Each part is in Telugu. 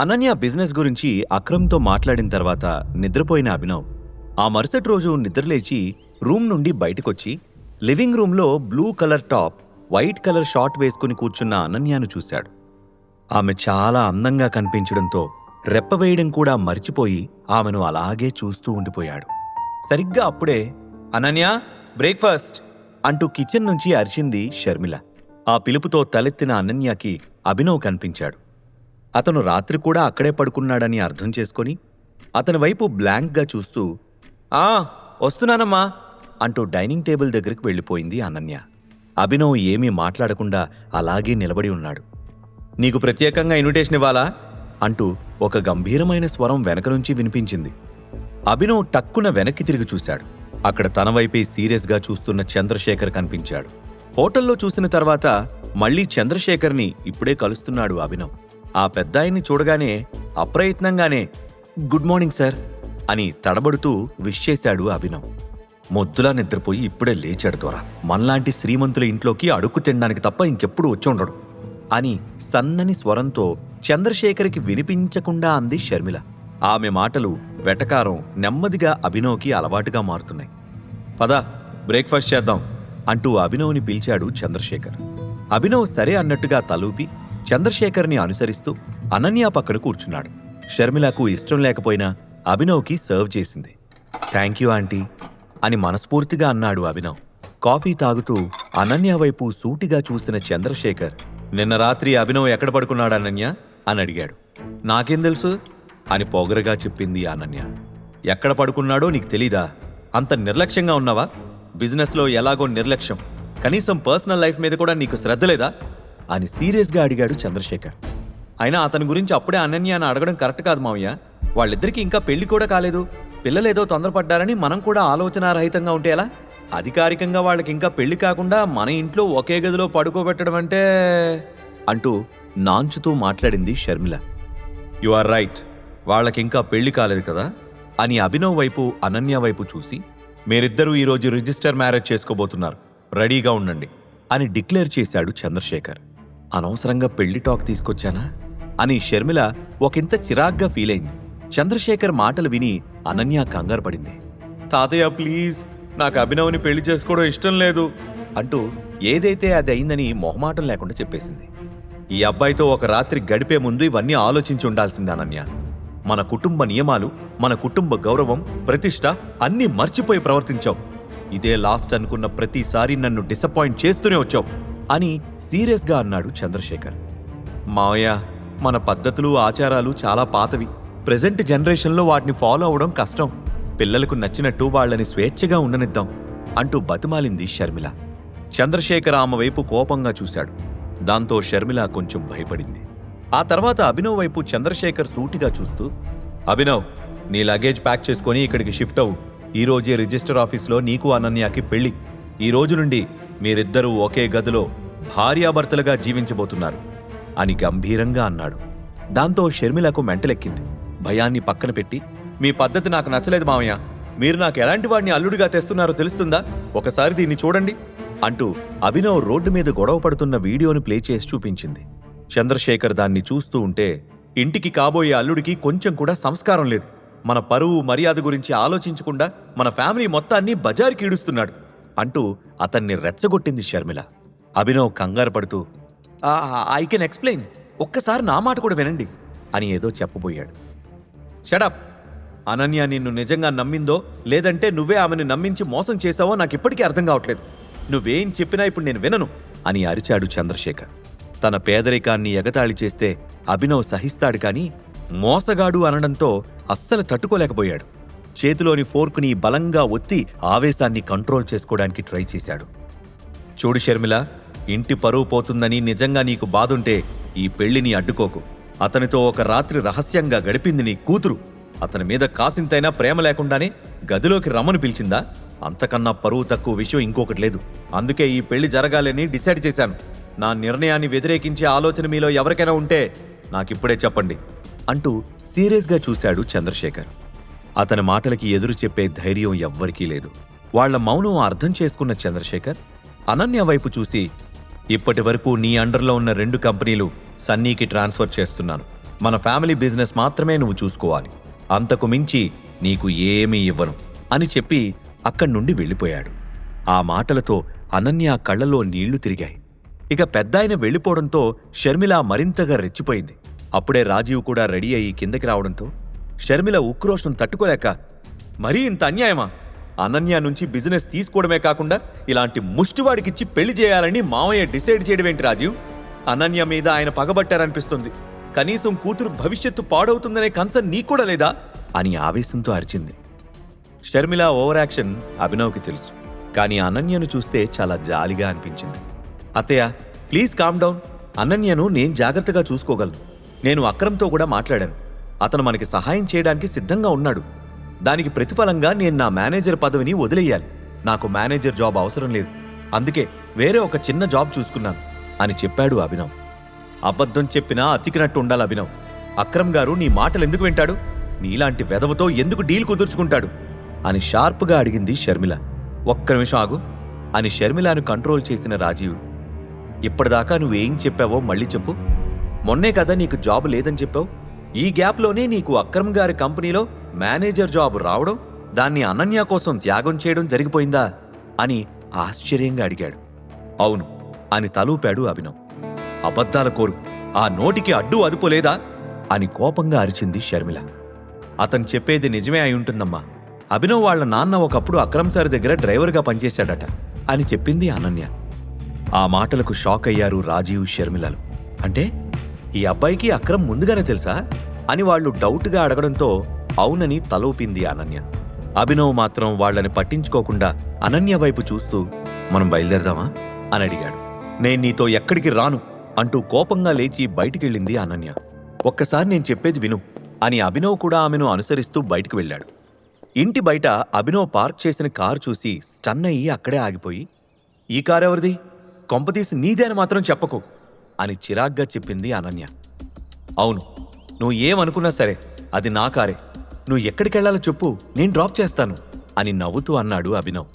అనన్య బిజినెస్ గురించి అక్రమ్తో మాట్లాడిన తర్వాత నిద్రపోయిన అభినవ్. ఆ మరుసటి రోజు నిద్రలేచి రూమ్ నుండి బయటకొచ్చి లివింగ్ రూమ్లో blue colour top white colour short వేసుకుని కూర్చున్న అనన్యను చూశాడు. ఆమె చాలా అందంగా కనిపించడంతో రెప్పవేయడం కూడా మర్చిపోయి ఆమెను అలాగే చూస్తూ ఉండిపోయాడు. సరిగ్గా అప్పుడే అనన్య బ్రేక్ఫాస్ట్! అంటూ కిచెన్ నుంచి అరిచింది షర్మిల. ఆ పిలుపుతో తలెత్తిన అనన్యకి అభినవ్ కనిపించాడు. అతను రాత్రి కూడా అక్కడే పడుకున్నాడని అర్థం చేసుకొని అతని వైపు బ్లాంక్గా చూస్తూ ఆ వస్తున్నానమ్మా అంటూ డైనింగ్ టేబుల్ దగ్గరికి వెళ్ళిపోయింది అనన్య. అభినవ్ ఏమీ మాట్లాడకుండా అలాగే నిలబడి ఉన్నాడు. నీకు ప్రత్యేకంగా ఇన్విటేషన్ ఇవ్వాలా? అంటూ ఒక గంభీరమైన స్వరం వెనక నుంచి వినిపించింది. అభినవ్ టక్కున వెనక్కి తిరిగి చూశాడు. అక్కడ తన వైపే సీరియస్గా చూస్తున్న చంద్రశేఖర్ కనిపించాడు. హోటల్లో చూసిన తర్వాత మళ్ళీ చంద్రశేఖర్ని ఇప్పుడే కలుస్తున్నాడు అభినవ్. ఆ పెద్దాయన్ని చూడగానే అప్రయత్నంగానే గుడ్ మార్నింగ్ సార్ అని తడబడుతూ విష్ చేశాడు అభినవ్. మొద్దులా నిద్రపోయి ఇప్పుడే లేచాడు దొరా. మనలాంటి శ్రీమంతుల ఇంట్లోకి అడుక్కు తినడానికి తప్ప ఇంకెప్పుడు వచ్చి ఉండడు అని సన్నని స్వరంతో చంద్రశేఖర్కి వినిపించకుండా అంది షర్మిల. ఆమె మాటలు వెటకారం నెమ్మదిగా అభినవ్కి అలవాటుగా మారుతున్నాయి. పద బ్రేక్ఫాస్ట్ చేద్దాం అంటూ అభినవ్ని పిలిచాడు చంద్రశేఖర్. అభినవ్ సరే అన్నట్టుగా తలూపి చంద్రశేఖర్ని అనుసరిస్తూ అనన్య పక్కన కూర్చున్నాడు. షర్మిలకు ఇష్టం లేకపోయినా అభినవ్కి సర్వ్ చేసింది. థ్యాంక్ యూ ఆంటీ అని మనస్ఫూర్తిగా అన్నాడు అభినవ్. కాఫీ తాగుతూ అనన్య వైపు సూటిగా చూసిన చంద్రశేఖర్ నిన్న రాత్రి అభినవ్ ఎక్కడ పడుకున్నాడు అనన్య? అని అడిగాడు. నాకేం తెలుసు? అని పొగరగా చెప్పింది అనన్య. ఎక్కడ పడుకున్నాడో నీకు తెలీదా? అంత నిర్లక్ష్యంగా ఉన్నావా? బిజినెస్లో ఎలాగో నిర్లక్ష్యం. కనీసం పర్సనల్ లైఫ్ మీద కూడా నీకు శ్రద్ధ లేదా? అని సీరియస్గా అడిగాడు చంద్రశేఖర్. అయినా అతని గురించి అప్పుడే అనన్య అని అడగడం కరెక్ట్ కాదు మావయ్య. వాళ్ళిద్దరికీ ఇంకా పెళ్ళి కూడా కాలేదు. పిల్లలేదో తొందరపడ్డారని మనం కూడా ఆలోచనారహితంగా ఉంటే ఎలా? అధికారికంగా వాళ్ళకి ఇంకా పెళ్ళి కాకుండా మన ఇంట్లో ఒకే గదిలో పడుకోబెట్టడం అంటే అంటూ నాంచుతూ మాట్లాడింది షర్మిల. You are right. వాళ్ళకింకా పెళ్ళి కాలేదు కదా? అని అభినవ్ వైపు అనన్య వైపు చూసి మీరిద్దరూ ఈరోజు రిజిస్టర్ మ్యారేజ్ చేసుకోబోతున్నారు. రెడీగా ఉండండి అని డిక్లేర్ చేశాడు చంద్రశేఖర్. అనవసరంగా పెళ్ళి టాక్ తీసుకొచ్చానా? అని షర్మిల ఒకంత చిరాగ్గా ఫీల్ అయింది. చంద్రశేఖర్ మాటలు విని అనన్య కంగారు పడింది. తాతయ్య ప్లీజ్. నాకు అభినవ్ని పెళ్ళి చేసుకోవడం ఇష్టం లేదు. అంటూ ఏదైతే అది అయిందని మొహమాటం లేకుండా చెప్పేసింది. ఈ అబ్బాయితో ఒక రాత్రి గడిపే ముందు ఇవన్నీ ఆలోచించి ఉండాల్సింది అనన్య. మన కుటుంబ నియమాలు మన కుటుంబ గౌరవం ప్రతిష్ట అన్నీ మర్చిపోయి ప్రవర్తించావు. ఇదే లాస్ట్ అనుకున్న ప్రతిసారి నన్ను డిసప్పాయింట్ చేస్తూనే వచ్చావు. అని సీరియస్గా అన్నాడు చంద్రశేఖర్. మావయ్య మన పద్ధతులు ఆచారాలు చాలా పాతవి. ప్రజెంట్ జనరేషన్లో వాటిని ఫాలో అవడం కష్టం. పిల్లలకు నచ్చినట్టు వాళ్ళని స్వేచ్ఛగా ఉండనిద్దాం అంటూ బతిమాలింది షర్మిల. చంద్రశేఖర్ ఆమె వైపు కోపంగా చూశాడు. దాంతో షర్మిల కొంచెం భయపడింది. ఆ తర్వాత అభినవ్ వైపు చంద్రశేఖర్ సూటిగా చూస్తూ అభినవ్ నీ లగేజ్ ప్యాక్ చేసుకొని ఇక్కడికి షిఫ్ట్ అవ్వు. ఈ రోజే రిజిస్టర్ ఆఫీస్లో నీకు అనన్యకి పెళ్ళి ఈ రోజు నుండి మీరిద్దరూ ఒకే గదిలో భార్యాభర్తలుగా జీవించబోతున్నారు అని గంభీరంగా అన్నాడు. దాంతో షర్మిలకు మెంటలెక్కింది. భయాన్ని పక్కన పెట్టి మీ పద్ధతి నాకు నచ్చలేదు మామయ్య మీరు నాకు ఎలాంటి వాడిని అల్లుడిగా తెస్తున్నారో తెలుస్తుందా? ఒకసారి దీన్ని చూడండి అంటూ అభినవ్ రోడ్డు మీద గొడవ పడుతున్న వీడియోని ప్లే చేసి చూపించింది. చంద్రశేఖర్ దాన్ని చూస్తూ ఉంటే ఇంటికి కాబోయే అల్లుడికి కొంచెం కూడా సంస్కారం లేదు. మన పరువు మర్యాద గురించి ఆలోచించకుండా మన ఫ్యామిలీ మొత్తాన్ని బజార్కి ఈడుస్తున్నాడు. అంటూ అతన్ని రెచ్చగొట్టింది షర్మిల. అభినవ్ కంగారు పడుతూ ఐ కెన్ ఎక్స్ప్లెయిన్ ఒక్కసారి నా మాట కూడా వినండి అని ఏదో చెప్పబోయాడు. షడప్ అనన్య నిన్ను నిజంగా నమ్మిందో లేదంటే నువ్వే ఆమెను నమ్మించి మోసం చేశావో నాకు ఇప్పటికీ అర్థం కావట్లేదు. నువ్వేం చెప్పినా ఇప్పుడు నేను వినను అని అరిచాడు చంద్రశేఖర్. తన పేదరికాన్ని ఎగతాళి చేస్తే అభినవ్ సహిస్తాడు కానీ మోసగాడు అనడంతో అస్సలు తట్టుకోలేకపోయాడు. చేతిలోని ఫోర్క్ని బలంగా ఒత్తి ఆవేశాన్ని కంట్రోల్ చేసుకోవడానికి ట్రై చేశాడు. చూడు షర్మిల ఇంటి పరువు పోతుందని నిజంగా నీకు బాధుంటే ఈ పెళ్ళిని అడ్డుకోకు. అతనితో ఒక రాత్రి రహస్యంగా గడిపింది నీ కూతురు. అతని మీద కాసింతైనా ప్రేమ లేకుండానే గదిలోకి రమ్మను పిలిచిందా? అంతకన్నా పరువు తక్కువ విషయం ఇంకొకటి లేదు. అందుకే ఈ పెళ్ళి జరగాలని డిసైడ్ చేశాను. నా నిర్ణయాన్ని వ్యతిరేకించే ఆలోచన మీలో ఎవరికైనా ఉంటే నాకిప్పుడే చెప్పండి అంటూ సీరియస్గా చూశాడు చంద్రశేఖర్. అతని మాటలకి ఎదురు చెప్పే ధైర్యం ఎవ్వరికీ లేదు. వాళ్ళ మౌనం అర్థం చేసుకున్న చంద్రశేఖర్ అనన్య వైపు చూసి ఇప్పటి వరకు నీ అండర్లో ఉన్న రెండు కంపెనీలు సన్నీకి ట్రాన్స్ఫర్ చేస్తున్నాను. మన ఫ్యామిలీ బిజినెస్ మాత్రమే నువ్వు చూసుకోవాలి. అంతకు మించి నీకు ఏమీ ఇవ్వను అని చెప్పి అక్కడి నుండి వెళ్ళిపోయాడు. ఆ మాటలతో అనన్య కళ్ళలో నీళ్ళు తిరిగాయి. ఇక పెద్దాయన వెళ్ళిపోవడంతో షర్మిల మరింతగా రెచ్చిపోయింది. అప్పుడే రాజీవ్ కూడా రెడీ అయ్యి కిందకి రావడంతో షర్మిల ఉక్రోషం తట్టుకోలేక మరీ ఇంత అన్యాయమా? అనన్య నుంచి బిజినెస్ తీసుకోవడమే కాకుండా ఇలాంటి ముష్టివాడికిచ్చి పెళ్ళి చేయాలని మామయ్య డిసైడ్ చేయడం ఏంటి రాజీవ్? అనన్య మీద ఆయన పగబట్టారనిపిస్తుంది. కనీసం కూతురు భవిష్యత్తు పాడవుతుందనే కన్సర్న్ నీ కూడా లేదా? అని ఆవేశంతో అరిచింది. షర్మిల ఓవర్ యాక్షన్ అభినవ్కి తెలుసు. కానీ అనన్యను చూస్తే చాలా జాలిగా అనిపించింది. అత్తయ్య ప్లీజ్ కామ్ డౌన్. అనన్యను నేను జాగ్రత్తగా చూసుకోగలను. నేను అక్రమ్తో కూడా మాట్లాడాను. అతను మనకి సహాయం చేయడానికి సిద్ధంగా ఉన్నాడు. దానికి ప్రతిఫలంగా నేను నా మేనేజర్ పదవిని వదిలేయాలి. నాకు మేనేజర్ జాబ్ అవసరం లేదు. అందుకే వేరే ఒక చిన్న జాబ్ చూసుకున్నాను అని చెప్పాడు అభినవ్. అబద్ధం చెప్పినా అతికినట్టు ఉండాలి అభినవ్. అక్రమ్ గారు నీ మాటలు ఎందుకు వింటాడు? నీలాంటి వెధవతో ఎందుకు డీల్ కుదుర్చుకుంటాడు? అని షార్ప్గా అడిగింది షర్మిల. ఒక్క నిమిషం ఆగు అని షర్మిలాను కంట్రోల్ చేసిన రాజీవ్. ఇప్పటిదాకా నువ్వేం చెప్పావో మళ్ళీ చెప్పు. మొన్నే కదా నీకు జాబ్ లేదని చెప్పావు. ఈ గ్యాప్లోనే నీకు అక్రమ్ గారి కంపెనీలో మేనేజర్ జాబ్ రావడం దాన్ని అనన్య కోసం త్యాగం చేయడం జరిగిపోయిందా? అని ఆశ్చర్యంగా అడిగాడు. అవును అని తలూపాడు అభినవ్. అబద్ధాల కోరు ఆ నోటికి అడ్డు అదుపు లేదా? అని కోపంగా అరిచింది షర్మిల. అతను చెప్పేది నిజమే అయి ఉంటుందమ్మా. అభినవ్ వాళ్ళ నాన్న ఒకప్పుడు అక్రమ్ సార్ దగ్గర డ్రైవర్గా పనిచేశాడట అని చెప్పింది అనన్య. ఆ మాటలకు షాక్ అయ్యారు రాజీవ్ షర్మిలలు. అంటే ఈ అబ్బాయికి అక్రమ్ ముందుగానే తెలుసా? అని వాళ్ళు డౌట్గా అడగడంతో అవునని తలూపింది అనన్య. అభినవ్ మాత్రం వాళ్ళని పట్టించుకోకుండా అనన్య వైపు చూస్తూ మనం బయలుదేరదామా? అని అడిగాడు. నేను నీతో ఎక్కడికి రాను అంటూ కోపంగా లేచి బయటికెళ్ళింది అనన్య. ఒక్కసారి నేను చెప్పేది విను అని అభినవ్ కూడా ఆమెను అనుసరిస్తూ బయటికి వెళ్ళాడు. ఇంటి బయట అభినవ్ పార్క్ చేసిన కారు చూసి స్టన్ అయ్యి అక్కడే ఆగిపోయి ఈ కారు ఎవరిది? కొంపతీసి నీదే అని మాత్రం చెప్పకు. అని చిరాగ్గా చెప్పింది అనన్య. అవును నువ్వు ఏమనుకున్నా సరే అది నా కారే. నువ్వు ఎక్కడికెళ్ళాలో చెప్పు నేను డ్రాప్ చేస్తాను అని నవ్వుతూ అన్నాడు అభినవ్.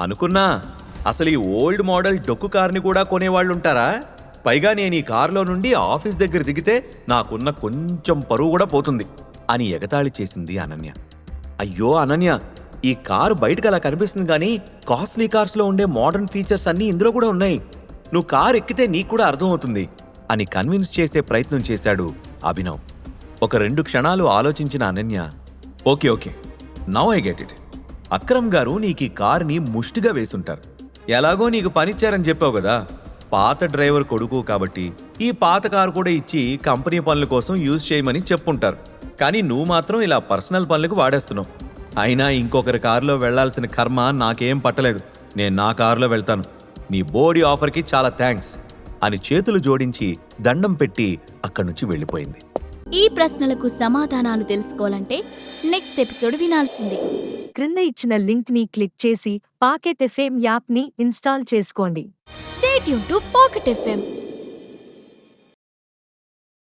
అనుకున్నా అసలు ఈ ఓల్డ్ మోడల్ డొక్కు కార్ని కూడా కొనేవాళ్ళుంటారా? పైగా నేను ఈ కారులో నుండి ఆఫీస్ దగ్గర దిగితే నాకున్న కొంచెం పరువు కూడా పోతుంది అని ఎగతాళి చేసింది అనన్య. అయ్యో అనన్య ఈ కారు బయటకు అలా కనిపిస్తుంది కానీ కాస్ట్లీ కార్స్లో ఉండే మోడర్న్ ఫీచర్స్ అన్నీ ఇందులో కూడా ఉన్నాయి. నువ్వు కారు ఎక్కితే నీకు కూడా అర్థమవుతుంది అని కన్విన్స్ చేసే ప్రయత్నం చేశాడు అభినవ్. ఒక రెండు క్షణాలు ఆలోచించిన Ananya okay okay now I get it. Akram గారు నీకు ఈ కారుని ముష్టిగా వేసుంటారు. ఎలాగో నీకు పనిచ్చారని చెప్పావు కదా పాత డ్రైవర్ కొడుకు కాబట్టి ఈ పాత కారు కూడా ఇచ్చి కంపెనీ పనుల కోసం యూజ్ చేయమని చెప్పుంటారు. కానీ నువ్వు మాత్రం ఇలా పర్సనల్ పనులకు వాడేస్తున్నావు. అయినా ఇంకొకరి కారులో వెళ్ళాల్సిన కర్మ నాకేం పట్టలేదు. నేను నా కారులో వెళ్తాను. నీ బోడీ ఆఫర్కి చాలా థ్యాంక్స్ అని చేతులు జోడించి దండం పెట్టి అక్కడి నుంచి వెళ్ళిపోయింది. ఈ ప్రశ్నలకు సమాధానాలు తెలుసుకోవాలంటే నెక్స్ట్ ఎపిసోడ్ వినాల్సిందే. క్రింద ఇచ్చిన లింక్ని క్లిక్ చేసి పాకెట్ ఎఫ్ఎం యాప్ని ఇన్స్టాల్ చేసుకోండి. స్టేట్ యూన్ టు పాకెట్ ఎఫ్ఎం.